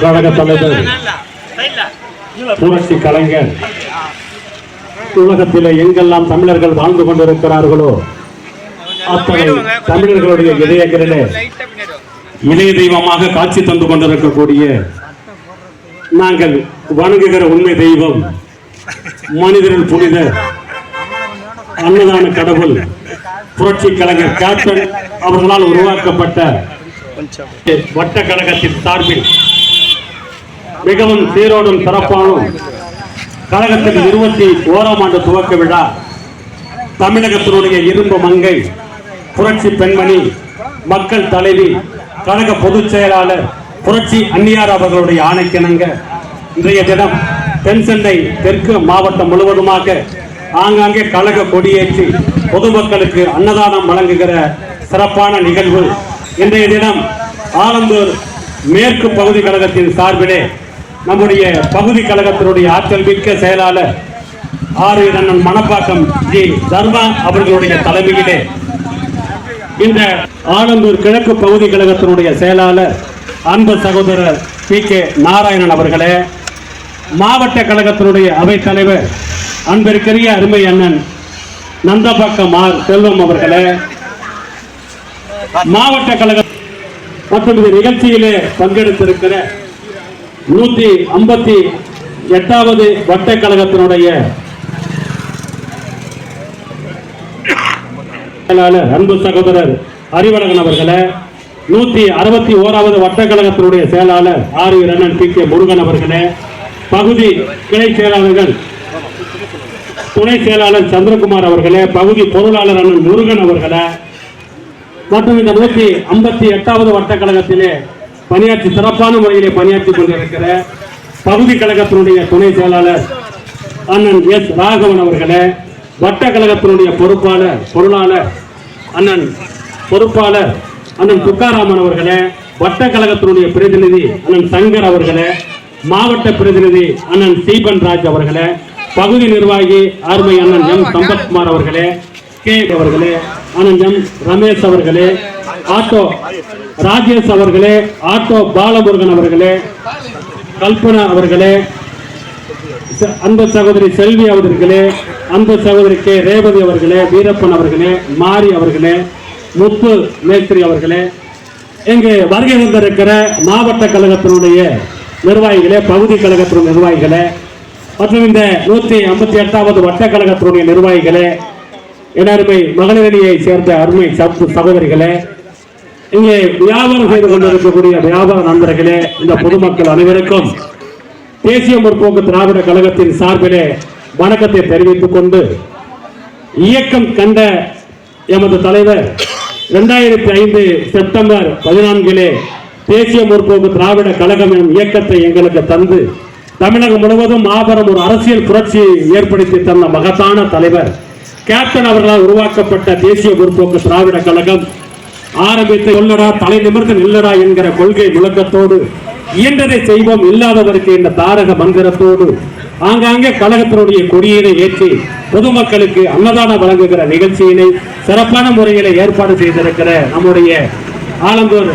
கழக தலைவர் புரட்சி கலைஞர். உலகத்தில் எங்கெல்லாம் தமிழர்கள் வாழ்ந்து கொண்டிருக்கிறார்களோ அத்தனை தமிழர்களுடைய இதயங்களிலே இளைய தெய்வமாக காட்சி தந்து கொண்டிருக்கக்கூடிய நாங்கள் வணங்குகிற உண்மை தெய்வம் மனிதர்கள் புனித அன்னதான கடவுள் புரட்சி கலைஞர் கேப்டன் அவர்களால் உருவாக்கப்பட்ட வட்ட கழகத்தின் சார்பில் மிகவும் சீரோடும் சிறப்பானும் கழகத்தின் இருபத்தி ஓராம் ஆண்டு துவக்க விழா தமிழகத்தினுடைய இரும்பு மங்கை புரட்சி பெண்மணி மக்கள் தலைவி கழக பொதுச் செயலாளர் புரட்சி அந்நியார் அவர்களுடைய ஆணைக்கிணங்க. இன்றைய தினம் தென்சென்னை தெற்கு மாவட்டம் முழுவதுமாக ஆங்காங்கே கழக கொடியேற்றி பொதுமக்களுக்கு அன்னதானம் வழங்குகிற சிறப்பான நிகழ்வு. இன்றைய தினம் ஆலந்தூர் மேற்கு பகுதி கழகத்தின் சார்பிலே நம்முடைய பகுதி கழகத்தினுடைய ஆற்றல் மிக்க செயலாளர் ஆறு நன்னன் மணப்பாக்கம் ஜி தர்மா அவர்களுடைய தலைமையிலே இந்த ஆலந்தூர் கிழக்கு பகுதி கழகத்தினுடைய செயலாளர் அன்பு சகோதரர் பி கே நாராயணன் அவர்களே மாவட்ட கழகத்தினுடைய அவைத் தலைவர் அன்பிற்கரிய அருமை அண்ணன் நந்தபாக்கம் ஆர் செல்வம் அவர்களே மாவட்ட கழக மற்றும் இந்த நிகழ்ச்சியிலே பங்கெடுத்திருக்கிற நூற்றி ஐம்பத்தி எட்டாவது வட்ட கழகத்தினுடைய செயலாளர் அன்பு சகோதரர் அறிவழகன் அவர்களை நூத்தி அறுபத்தி ஓராவது வட்டக்கழகத்தினுடைய செயலாளர் ஆர் ரண்ணன் பி கே முருகன் அவர்களே பகுதி கிளை செயலாளர்கள் துணை செயலாளர் சந்திரகுமார் அவர்களே பகுதி பொருளாளர் அண்ணன் முருகன் அவர்களே மற்றும் இந்த நூத்தி ஐம்பத்தி எட்டாவது வட்டக்கழகத்திலே பணியாற்றி சிறப்பான முறையிலே பணியாற்றி கொண்டிருக்கிற பகுதி கழகத்தினுடைய துணை செயலாளர் அண்ணன் எஸ் ராகவன் அவர்களே வட்ட கழகத்தினுடைய பொறுப்பாளர் பொருளாளர் அண்ணன் பொறுப்பாளர் அண்ணன் துக்காராமன் அவர்களே வட்ட கழகத்தினுடைய பிரதிநிதி அண்ணன் சங்கர் அவர்களே மாவட்ட பிரதிநிதி அண்ணன் சீபன் ராஜ் அவர்களே பகுதி நிர்வாகி அருமை அண்ணன் எம் சம்பத்குமார் அவர்களே கே அவர்களே அண்ணன் எம் ரமேஷ் அவர்களே ஆட்டோ ராஜேஷ் அவர்களே ஆட்டோ பாலமுருகன் அவர்களே கல்பனா அவர்களே ச- அன்பு சகோதரி செல்வி அவர்களே அன்பு சகோதரி கே. ரேவதி அவர்களே வீரப்பன் அவர்களே மாரி அவர்களே முத்து மேஸ்திரி அவர்களே இங்கு வருகை வந்திருக்கிற மாவட்ட கழகத்தினுடைய நிர்வாகிகளே பகுதி கழகத்தினுடைய நிர்வாகிகளே மற்றும் இந்த நூற்றி ஐம்பத்தி எட்டாவது வட்ட கழகத்தினுடைய நிர்வாகிகளே என் அருமை மகளிரணியை சேர்ந்த அருமை சகோதரிகளே இங்கே வியாபாரம் செய்து கொண்டிருக்கக்கூடிய வியாபார நண்பர்களே இந்த பொதுமக்கள் அனைவருக்கும் தேசிய முற்போக்கு திராவிட கழகத்தின் சார்பிலே வணக்கத்தை தெரிவித்துக் கொண்டு இயக்கம் கண்ட எமது தலைவர் இரண்டாயிரத்தி ஐந்து செப்டம்பர் பதினான்கிலே தேசிய முற்போக்கு திராவிட கழகம் எனும் இயக்கத்தை எங்களுக்கு தந்து தமிழகம் முழுவதும் மாபெரும் ஒரு அரசியல் புரட்சியை ஏற்படுத்தி தந்த மகத்தான தலைவர் கேப்டன் அவர்களால் உருவாக்கப்பட்ட தேசிய முற்போக்கு திராவிட கழகம் ஆரம்பித்து சொல்லடா தலை நிமிர்ந்து நில்லடா என்கிற கொள்கை முழக்கத்தோடு இயன்றதை செய்வோம் இல்லாதவருக்கு இந்த தாரக மந்திரத்தோடு. ஆங்காங்கே கழகத்தினுடைய கொடியினை ஏற்றி பொதுமக்களுக்கு அன்னதானம் வழங்குகிற நிகழ்ச்சியினை சிறப்பான முறையில் ஏற்பாடு செய்திருக்கிற நம்முடைய ஆலந்தூர்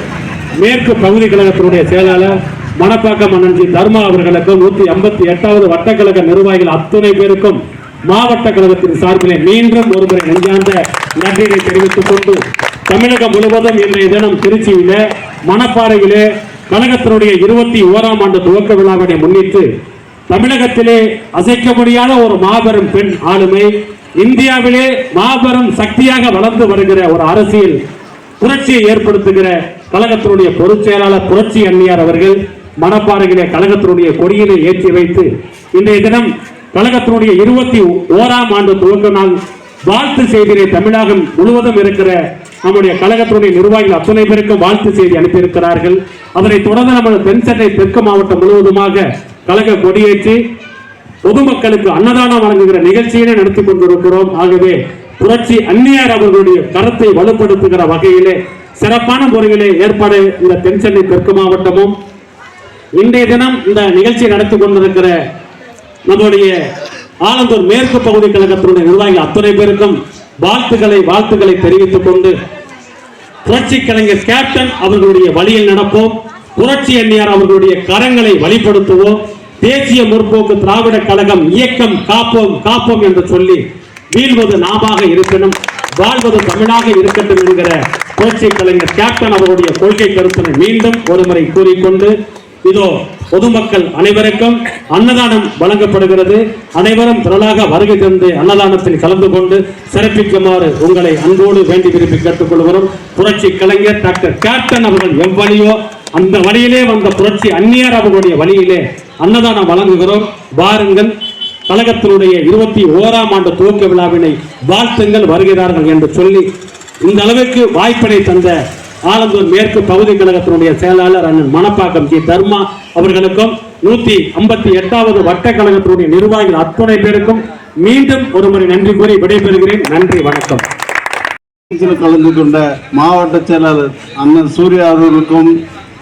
மேற்கு பகுதி கழகத்தினுடைய செயலாளர் மணப்பாக்கம் அண்ணன் தர்மா அவர்களுக்கும் நூத்தி ஐம்பத்தி எட்டாவது வட்டக்கழக நிர்வாகிகள் அத்தனை பேருக்கும் மாவட்ட கழகத்தின் சார்பிலே மீண்டும் ஒருமுறை நெஞ்சார்ந்த நன்றியை தெரிவித்துக் கொண்டு தமிழகம் முழுவதும் இன்றைய தினம் திருச்சியில மணப்பாறையிலே கழகத்தினுடைய இருபத்தி ஓராம் ஆண்டு துவக்க விழாவினை முன்னிட்டு தமிழகத்திலே அசைக்க முடியாத ஒரு மாபெரும் பெண் ஆளுமை இந்தியாவிலே மாபெரும் சக்தியாக வளர்ந்து வருகிற ஒரு அரசியல் புரட்சியை ஏற்படுத்துகிற கழகத்தினுடைய பொதுச் செயலாளர் புரட்சி அன்னியார் அவர்கள் மணப்பாறையிலே கழகத்தினுடைய கொடியினை ஏற்றி வைத்து இன்றைய தினம் கழகத்தினுடைய இருபத்தி ஓராம் ஆண்டு துவக்க நாள் வாழ்த்து செய்தியை தமிழகம் முழுவதும் இருக்கிற நம்முடைய கழகத்தினுடைய நிர்வாகிகள் அத்தனை பேருக்கும் வாழ்த்து செய்தி அனுப்பியிருக்கிறார்கள். அதனைத் தொடர்ந்து நமது தென் சென்னை தெற்கு மாவட்டம் முழுவதுமாக கழக கொடியேற்றி பொதுமக்களுக்கு அன்னதானம் வழங்குகிற நிகழ்ச்சியினை நடத்தி கொண்டிருக்கிறோம். ஆகவே புரட்சி அந்நியார் அவர்களுடைய கருத்தை வலுப்படுத்துகிற வகையிலே சிறப்பான முறையிலே ஏற்பாடு இந்த தென் சென்னை தெற்கு மாவட்டமும் இன்றைய தினம் இந்த நிகழ்ச்சியை நடத்தி கொண்டிருக்கிற நம்முடைய ஆலந்தூர் மேற்கு பகுதி கழகத்தினுடைய நிர்வாகிகள் அத்தனை பேருக்கும் வாழ்த்துக்களை வாழ்த்துக்களை தெரிவித்துக் கொண்டு புரட்சி கலைஞர் கேப்டன் அவர்களுடைய வழியில் நடப்போம். புரட்சி அந்நியார் அவர்களுடைய கரங்களை வழிபடுத்துவோம் தேசிய முற்போக்கு திராவிட கழகம் இயக்கம் காப்போம் காப்போம் என்று சொல்லி வீழ்வது நாமாக இருப்பினும் வாழ்வது தமிழாக இருக்கட்டும் என்கிற புரட்சி கலைஞர் கேப்டன் அவருடைய கொள்கை கருத்தினை மீண்டும் ஒருமுறை கூறிக்கொண்டு இதோ பொதுமக்கள் அனைவருக்கும் அன்னதானம் வழங்கப்படுகிறது. அனைவரும் திரளாக வருகை தந்து அன்னதானத்தில் கலந்து கொண்டு சிறப்பிக்குமாறு உங்களை அன்போடு வேண்டி விரும்பி கேட்டுக்கொள்கிறோம். புரட்சி கலைஞர் டாக்டர் கேப்டன் அவர்கள் எவ்வழியோ அந்த வழியிலே வந்த புரட்சி அந்நியர் அவர்களுடைய வழியிலே அன்னதானம் வழங்குகிறோம். வாருங்கள். கழகத்தினுடைய இருபத்தி ஓராம் ஆண்டு துவக்க விழாவினை வாழ்த்துங்கள் வருகிறார்கள் என்று சொல்லி இந்த அளவுக்கு வாய்ப்பினை தந்த ஆலந்தூர் மேற்கு பகுதி கழகத்தினுடைய செயலாளர் அண்ணன் மணப்பாக்கம் ஜி தர்மா அவர்களுக்கும் நூத்தி ஐம்பத்தி எட்டாவது வட்ட கழகத்தினுடைய நிர்வாகிகள் அத்துணை பேருக்கும் மீண்டும் ஒருமுறை நன்றி கூறி விடைபெறுகிறேன். நன்றி வணக்கம். கலந்து கொண்ட மாவட்ட செயலாளர் அண்ணன் சூர்யா அவர்களுக்கும்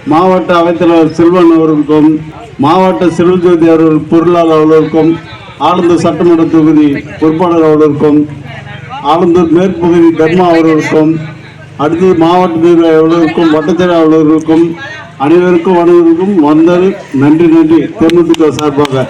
மாவட்ட அவைத்தலைவர் செல்வன் அவர்களுக்கும் மாவட்ட செல்வஜோதி அவர்கள் பொருளாளர் அவர்களுக்கும் ஆலந்தூர் சட்டமன்ற தொகுதி பொறுப்பாளர் அவர்களுக்கும் ஆலந்தூர் மேற்பகுதி தர்மா அவர்களுக்கும் அடுத்தது மாவட்ட நிர்வாகி அவர்களுக்கும் அலுவலர்களுக்கும் அனைவருக்கும் அனைவருக்கும் வந்தது. நன்றி நன்றி. தேமுதிக சார்பாக.